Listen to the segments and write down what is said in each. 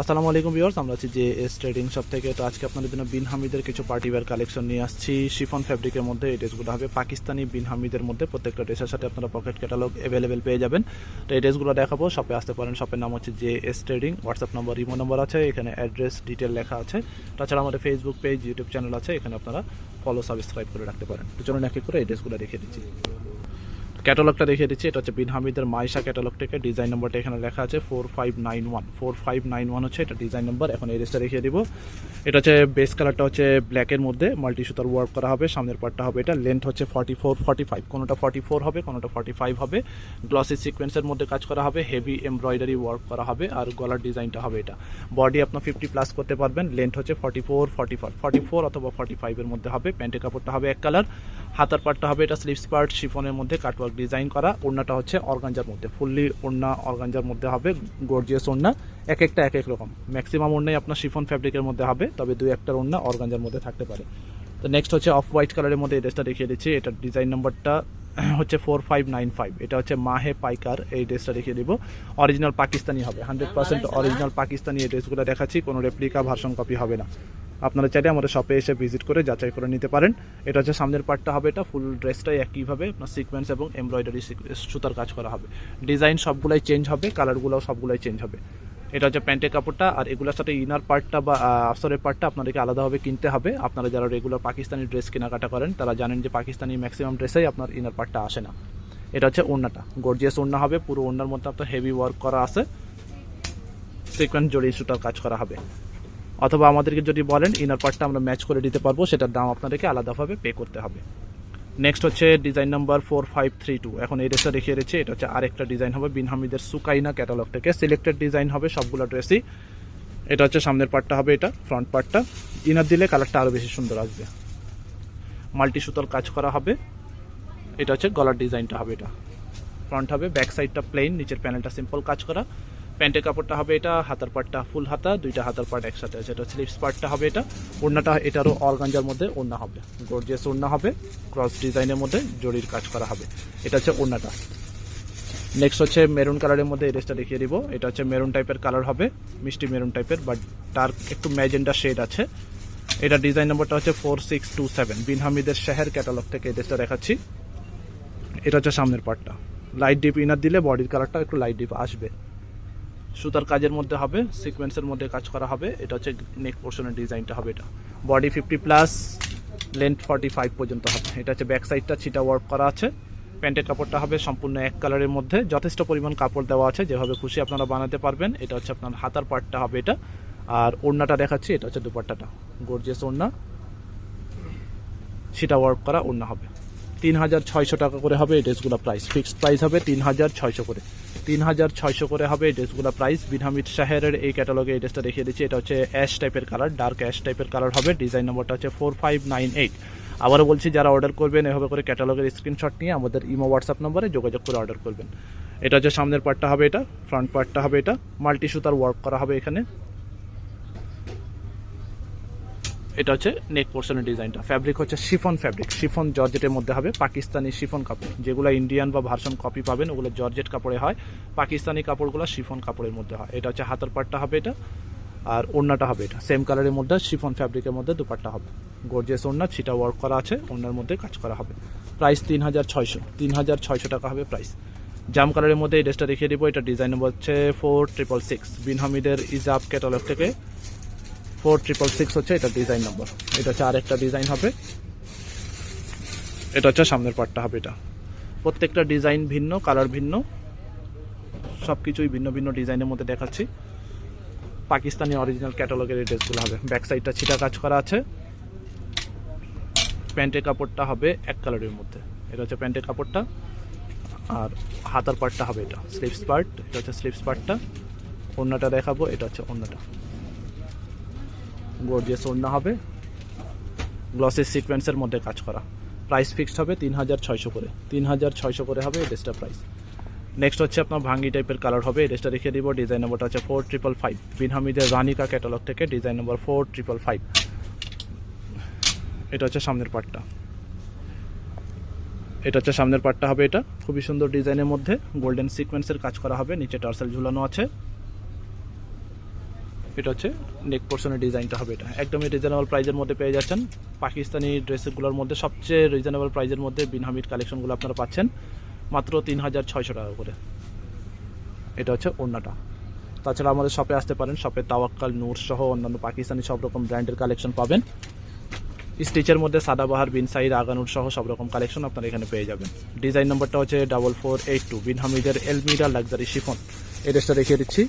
আসসালামু আলাইকুম ভিউয়ার্স, আমরা আছি যে এস ট্রেডিং শপ থেকে। তো আজকে আপনাদের জন্য বিন হামিদের কিছু পার্টি ওয়্যার কালেকশন নিয়ে আসছি। শিফন ফ্যাব্রিকের মধ্যে এই ড্রেসগুলো হবে। পাকিস্তানি বিন হামিদের মধ্যে প্রত্যেকটা ড্রেসের সাথে আপনারা পকেট ক্যাটালগ অ্যাভেলেবেল পেয়ে যাবেন। তো এই ড্রেসগুলো দেখাবো। শপে আসতে পারেন। শপের নাম হচ্ছে যে S trading. WhatsApp number imo number আছে। এখানে অ্যাড্রেস ডিটেল লেখা আছে। তাছাড়া আমাদের ফেসবুক পেজ ইউটিউব চ্যানেল আছে। এখানে আপনারা ফলো সাবস্ক্রাইব করে রাখতে পারেন। তো চলুন এক করে এই ড্রেসগুলো রেখে দিচ্ছি। ক্যাটালগটা দেখিয়ে দিচ্ছি। এটা হচ্ছে বিন হামিদের মাইশা ক্যাটালগ থেকে। ডিজাইন নাম্বারটা এখানে লেখা আছে four five nine one four five nine one হচ্ছে এটা ডিজাইন নাম্বার। এখন এই রেসটা দেখিয়ে দিব। এটা হচ্ছে বেস কালারটা হচ্ছে ব্ল্যাকের মধ্যে। মাল্টি সুতার ওয়ার্ক করা হবে। সামনের পার্টটা হবে এটা। লেন্থ হচ্ছে ফর্টি ফোর ফর্টি ফাইভ কোনোটা ফর্টি ফোর হবে, কোনোটা ফর্টি ফাইভ হবে। গ্লসি সিকোয়েন্সের মধ্যে কাজ করা হবে। হেভি এমব্রয়ডারি ওয়ার্ক করা হবে। আর গলার ডিজাইনটা হবে এটা। বডি আপনার ফিফটি প্লাস করতে পারবেন। লেন্থ হচ্ছে forty four forty five forty four অথবা ফর্টি ফাইভের মধ্যে হবে। প্যান্টের কাপড়টা হবে এক কালার হাতার পার্টটা হবে এটা স্লিপস পার্ট শিফনের মধ্যে কাটওয়ার্ক ডিজাইন করা। ওড়নাটা হচ্ছে অর্গানজার মধ্যে ফুললি ওড়না অর্গানজার মধ্যে হবে গর্জিয়াস ওড়না। এক একটা, এক এক রকম। ম্যাক্সিমাম ওড়নাই আপনার শিফন ফ্যাব্রিকের মধ্যে হবে, তবে দুই একটার ওড়না অর্গানজার মধ্যে থাকতে পারে। তো নেক্সট হচ্ছে অফ হোয়াইট কালারের মধ্যে এই ড্রেসটা দেখিয়ে দিচ্ছি। এটার ডিজাইন নাম্বারটা হচ্ছে ফোর ফাইভ নাইন ফাইভ এটা হচ্ছে মাহে পাইকার এই ড্রেসটা দেখিয়ে দিব। অরিজিনাল পাকিস্তানি হবে হান্ড্রেড পার্সেন্ট অরিজিনাল পাকিস্তানি এই ড্রেসগুলো দেখাচ্ছি, কোনো রেপ্লিকা ভার্সন কপি হবে না। আপনারা চাইলে আমাদের শপে এসে ভিজিট করে যাচাই করে নিতে পারেন। এটা হচ্ছে সামনের পার্টটা হবে, এটা ফুল ড্রেসটাই একইভাবে, আপনার সিকোয়েন্স এবং এমব্রয়ডারি সুতার কাজ করা হবে। ডিজাইন সবগুলাই চেঞ্জ হবে কালারগুলোও সবগুলাই চেঞ্জ হবে। এটা হচ্ছে প্যান্টের কাপড়টা, আর এগুলোর সাথে ইনার পার্টটা বা আফসরের পার্টটা আপনাদেরকে আলাদাভাবে কিনতে হবে। আপনারা যারা রেগুলার পাকিস্তানি ড্রেস কেনাকাটা করেন, তারা জানেন যে পাকিস্তানি ম্যাক্সিমাম ড্রেসেই আপনার ইনার পার্টটা আসে না। এটা হচ্ছে ওড়নাটা। গর্জিয়াস ওড়না হবে, পুরো ওড়নার মধ্যে আপনার হেভি ওয়ার্ক করা আছে। সিকোয়েন্স জড়িয়ে সুতার কাজ করা হবে। অথবা আমাদেরকে যদি বলেন ইনার পার্টটা আমরা ম্যাচ করে দিতে পারব, সেটার দাম আপনাদেরকে আলাদাভাবে পে করতে হবে। নেক্সট হচ্ছে design number four five three two এখন এই ড্রেসটা দেখিয়ে দিচ্ছি, এটা হচ্ছে আরেকটা ডিজাইন হবে বিন হামিদের সুকাইনা ক্যাটালগ থেকে। সিলেক্টেড ডিজাইন হবে সবগুলো ড্রেসই এটা হচ্ছে সামনের পার্টটা হবে এটা ফ্রন্ট পার্টটা ইনার দিলে কালারটা আরও বেশি সুন্দর আসবে। মাল্টি সুতোর কাজ করা হবে। এটা হচ্ছে গলার ডিজাইনটা হবে এটা। ফ্রন্ট হবে ব্যাক সাইডটা প্লেন নিচের প্যানেলটা সিম্পল কাজ করা। প্যান্টের কাপড়টা হবে এটা, হাতার পার্টটা ফুল হাতা, দুইটা হাতার পার্ট একসাথে আছে এটা স্লিপস পার্টটা হবে এটা। ওড়নাটা এটারও অর্গাঞ্জার মধ্যে ওড়না হবে। গর্জিয়াস ওড়না হবে ক্রস ডিজাইনের মধ্যে জরির কাজ করা হবে। এটা হচ্ছে ওড়নাটা। নেক্সট হচ্ছে মেরুন কালারের মধ্যে এই ড্রেসটা দেখিয়ে দিব। এটা হচ্ছে মেরুন টাইপের কালার হবে, মিষ্টি মেরুন টাইপের বাট তার একটু ম্যাজেন্ডা শেড আছে। এটা ডিজাইন নম্বরটা হচ্ছে four six two seven Bin হামিদের শেহের ক্যাটালগ থেকে এই ড্রেসটা দেখাচ্ছি। এটা হচ্ছে সামনের পার্টটা লাইট ডিপ ইনার দিলে বডির কালারটা একটু লাইট ডিপ আসবে। সুতার কাজের মধ্যে হবে সিকোয়েন্সের মধ্যে কাজ করা হবে। এটা হচ্ছে নেক পোর্শনের ডিজাইনটা হবে এটা। Body fifty plus length forty five পর্যন্ত হবে। এটা হচ্ছে ব্যাক সাইডটা ছিটা ওয়ার্ক করা আছে। প্যান্টের কাপড়টা হবে সম্পূর্ণ এক কালারের মধ্যে। যথেষ্ট পরিমাণ কাপড় দেওয়া আছে, যেভাবে খুশি আপনারা বানাতে পারবেন। এটা হচ্ছে আপনার হাতার পার্টটা হবে এটা। আর ওড়নাটা দেখাচ্ছি, এটা হচ্ছে দুপাট্টাটা। গর্জিয়াস ওড়না। সেটা ওয়ার্ক করা ওড়না হবে। তিন হাজার ছয়শো টাকা করে হবে এই ড্রেসগুলো প্রাইস ফিক্সড প্রাইস হবে তিন হাজার ছয়শো করে। তিন হাজার ছয়শো করে হবে এই ড্রেসগুলো প্রাইস বিনহামিদ শাহেরের এই ক্যাটালগে এই ড্রেসটা দেখিয়ে দিচ্ছি। এটা হচ্ছে অ্যাশ টাইপের কালার ডার্ক অ্যাশ টাইপের কালার হবে। ডিজাইন নম্বরটা হচ্ছে ফোর ফাইভ নাইন এইট আবারও বলছি, যারা অর্ডার করবেন, এভাবে করে ক্যাটালগের স্ক্রিনশট নিয়ে আমাদের ইমো হোয়াটসঅ্যাপ নম্বরে যোগাযোগ করে অর্ডার করবেন। এটা হচ্ছে সামনের পার্টটা হবে এটা ফ্রন্ট পার্টটা হবে এটা। মাল্টি সুতার ওয়ার্ক করা হবে এখানে। এটা হচ্ছে নেক পোর্শনের ডিজাইনটা। ফ্যাব্রিক হচ্ছে শিফন ফ্যাব্রিক শিফন জর্জেটের মধ্যে হবে পাকিস্তানি শিফন কাপড়। যেগুলো ইন্ডিয়ান বা ভার্সন কপি পাবেন, ওগুলো জর্জেট কাপড়ে হয়। পাকিস্তানি কাপড়গুলো শিফন কাপড়ের মধ্যে হয়। এটা হচ্ছে হাতার পাটটা হবে এটা, আর ওড়নাটা হবে এটা। সেম কালারের মধ্যে শিফন ফ্যাব্রিকের মধ্যে দুপাট্টা হবে। গর্জিয়াস ওড়না, ছিটা ওয়ার্ক করা আছে, ওড়নার মধ্যে কাজ করা হবে। প্রাইস তিন হাজার ছয়শো। তিন হাজার ছয়শো টাকা হবে প্রাইস জাম কালারের মধ্যে এই ড্রেসটা দেখিয়ে দিব। এটা ডিজাইন নম্বর হচ্ছে ফোর ট্রিপল সিক্স বিন হামিদের ইজাব ক্যাটালগ থেকে ফোর ট্রিপল সিক্স হচ্ছে এটা ডিজাইন নম্বর এটা হচ্ছে আরেকটা ডিজাইন হবে। এটা হচ্ছে সামনের পার্টটা হবে এটা। প্রত্যেকটা ডিজাইন ভিন্ন কালার ভিন্ন। সব কিছুই ভিন্ন ভিন্ন ডিজাইনের মধ্যে দেখাচ্ছি। পাকিস্তানি অরিজিনাল ক্যাটালগের এই ড্রেসগুলো হবে। ব্যাক সাইডটা ছিটা কাজ করা আছে। প্যান্টের কাপড়টা হবে এক কালারের মধ্যে। এটা হচ্ছে প্যান্টের কাপড়টা। আর হাতার পার্টটা হবে এটা। স্লিপস পার্ট এটা হচ্ছে স্লিপস পার্টটা ওড়নাটা দেখাবো, এটা হচ্ছে ওড়নাটা। গর্জিয়াস ওড়না হবে। গ্লসের সিকোয়েন্সের মধ্যে কাজ করা। প্রাইস ফিক্সড হবে তিন হাজার ছয়শো করে। তিন হাজার ছয়শো করে হবে এই ড্রেসটার প্রাইস নেক্সট হচ্ছে আপনার ভাঙ্গি টাইপের কালার হবে। এই ড্রেসটা রেখে দিব। ডিজাইন নম্বরটা হচ্ছে ফোর ট্রিপল ফাইভ বিনহামিদের রানিকা ক্যাটালগ থেকে design number four triple five এটা হচ্ছে সামনের পার্টটা এটা হচ্ছে সামনের পার্টটা হবে এটা। খুবই সুন্দর ডিজাইনের মধ্যে। গোল্ডেন সিকোয়েন্সের কাজ করা হবে। নিচে টার্সেল ঝুলানো আছে। এটা হচ্ছে নেক পোর্শনের ডিজাইনটা হবে এটা। একদমই রিজনেবল প্রাইজের মধ্যে পেয়ে যাচ্ছেন। পাকিস্তানি ড্রেসগুলোর মধ্যে সবচেয়ে রিজনেবল প্রাইজের মধ্যে বিন হামিদ কালেকশনগুলো আপনারা পাচ্ছেন, মাত্র তিন হাজার ছয়শো টাকা করে। এটা হচ্ছে ওড়নাটা। তাছাড়া আমাদের শপে আসতে পারেন শপে তাওয়াক্কাল, নূর সহ অন্যান্য পাকিস্তানি সব রকম ব্র্যান্ডের কালেকশন পাবেন। স্টিচের মধ্যে সাদাবাহার বিন সাইড আগানুর সহ সব রকম কালেকশন আপনারা এখানে পেয়ে যাবেন। ডিজাইন নম্বরটা হচ্ছে ডাবল ফোর এইট টু বিন হামিদের এলমিরা লাক্সারি শিফন এই ড্রেসটা দেখিয়ে দিচ্ছি।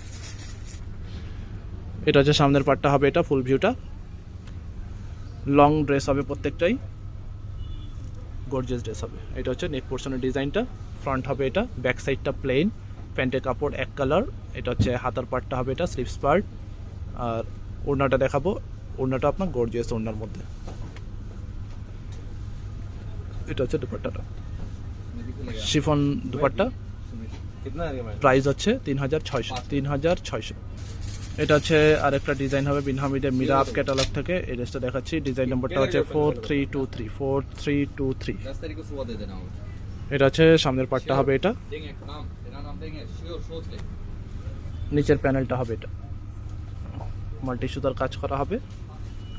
এটা হচ্ছে সামনের পার্টটা হবে এটা ফুল ভিউটা লং ড্রেস হবে প্রত্যেকটাই। গর্জেস ড্রেস হবে। এটা হচ্ছে নেক পোর্শনের ডিজাইনটা ফ্রন্ট হবে এটা ব্যাক সাইডটা প্লেন প্যান্টের কাপড় এক কালার এটা হচ্ছে হাতার পার্টটা হবে এটা স্লিপস পার্ট আর ওড়নাটা দেখাবো। ওড়নাটা আপনার গর্জিয়াস ওড়নার মধ্যে। এটা হচ্ছে দুপাট্টাটা। শিফন দুপাট্টা। প্রাইস হচ্ছে তিন হাজার ছয়শো তিন হাজার ছয়শো। এটা হচ্ছে আরেকটা ডিজাইন হবে বিন হামিদের মিরা আপ ক্যাটালগ থেকে। এই ড্রেসটা দেখাচ্ছি। ডিজাইন নম্বরটা হচ্ছে four three two three four three two three এটা হচ্ছে সামনের পার্টটা হবে এটা। নিচের প্যানেলটা হবে এটা। মাল্টি সুতার কাজ করা হবে।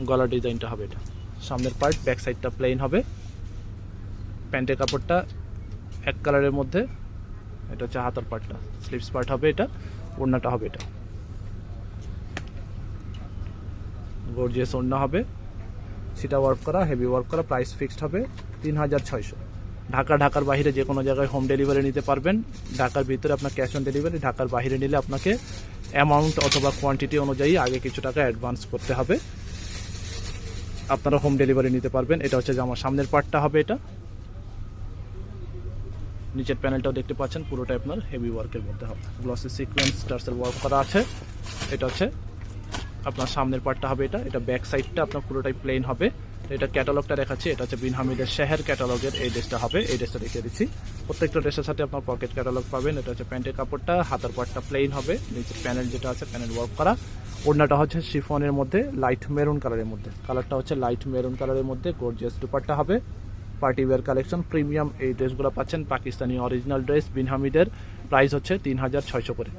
গলার ডিজাইনটা হবে এটা। সামনের পার্ট ব্যাক সাইডটা প্লেন হবে। প্যান্টের কাপড়টা এক কালারের মধ্যে। এটা হচ্ছে হাতার পার্টটা স্লিপস পার্ট হবে এটা। ওড়নাটা হবে এটা। গর্জিয়াস ওড়না হবে, সেটা ওয়ার্ক করা হেভি ওয়ার্ক করা প্রাইস ফিক্সড হবে তিন হাজার ছয়শো। ঢাকা, ঢাকার বাইরে যে কোনো জায়গায় হোম ডেলিভারি নিতে পারবেন। ঢাকার ভিতরে আপনার ক্যাশ অন ডেলিভারি ঢাকার বাইরে নিলে আপনাকে অ্যামাউন্ট অথবা কোয়ান্টিটি অনুযায়ী আগে কিছু টাকা অ্যাডভান্স করতে হবে। আপনারা হোম ডেলিভারি নিতে পারবেন। এটা হচ্ছে যে আমার সামনের পার্টটা হবে এটা। নিচের প্যানেলটাও দেখতে পাচ্ছেন পুরোটা আপনার হেভি ওয়ার্কের মধ্যে হবে। গ্লসি সিকোয়েন্স টার্সেল ওয়ার্ক করা আছে। এটা হচ্ছে আপনার সামনের পার্টটা হবে এটা। এটা ব্যাক সাইডটা আপনার পুরোটাই প্লেন হবে। এটা ক্যাটালগটা দেখাচ্ছি, এটা হচ্ছে বিন হামিদের শেহের ক্যাটালগের এই ড্রেসটা হবে। এই ড্রেসটা দেখিয়ে দিচ্ছি। প্রত্যেকটা ড্রেসের সাথে আপনার পকেট ক্যাটালগ পাবেন। এটা হচ্ছে প্যান্টের কাপড়টা, হাতার পার্টটা প্লেন হবে। নিচের প্যানেল যেটা আছে প্যানেল ওয়ার্ক করা। ওড়নাটা হচ্ছে শিফনের মধ্যে লাইট মেরুন কালারের মধ্যে। কালারটা হচ্ছে লাইট মেরুন কালারের মধ্যে। গর্জিয়াস দুপাট্টা হবে। পার্টি ওয়্যার কালেকশন প্রিমিয়াম এই ড্রেসগুলো পাচ্ছেন পাকিস্তানি অরিজিনাল ড্রেস বিন হামিদের। প্রাইস হচ্ছে তিন হাজার ছয়শো করে।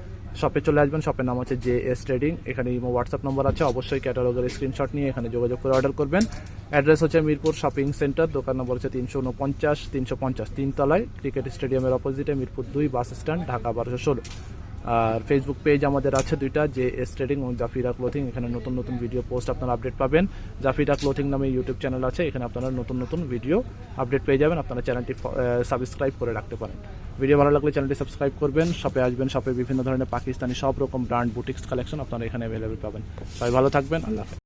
শপে চলে আসবেন শপের নাম হচ্ছে জে এস ট্রেডিং এখানে ইমো হোয়াটসঅ্যাপ নম্বর আছে, অবশ্যই ক্যাটালগের স্ক্রিনশট নিয়ে এখানে যোগাযোগ করে অর্ডার করবেন। অ্যাড্রেস হচ্ছে মিরপুর শপিং সেন্টার দোকান নম্বর হচ্ছে তিনশো উনপঞ্চাশ, তিনশো পঞ্চাশ, তিনতলায়। ক্রিকেট স্টেডিয়ামের অপোজিটে মিরপুর দুই বাস স্ট্যান্ড ঢাকা বারোশো ষোলো। আর ফেসবুক পেজ আমাদের আছে দুইটা, যে এস ট্রেডিং এবং জাফিরা ক্লোথিং এখানে নতুন নতুন ভিডিও পোস্ট আপনারা আপডেট পাবেন। জাফিরা ক্লোথিং নামে ইউটিউব চ্যানেল আছে, এখানে আপনারা নতুন নতুন ভিডিও আপডেট পেয়ে যাবেন। আপনারা চ্যানেলটি সাবস্ক্রাইব করে রাখতে পারেন। ভিডিও ভালো লাগলে চ্যানেলটি সাবস্ক্রাইব করবেন। শপে আসবেন শপে বিভিন্ন ধরনের পাকিস্তানি সব রকম ব্র্যান্ড বুটিক্স কালেকশন আপনারা এখানে অ্যাভেলেবেল পাবেন। সবাই ভালো থাকবেন, আল্লাহ।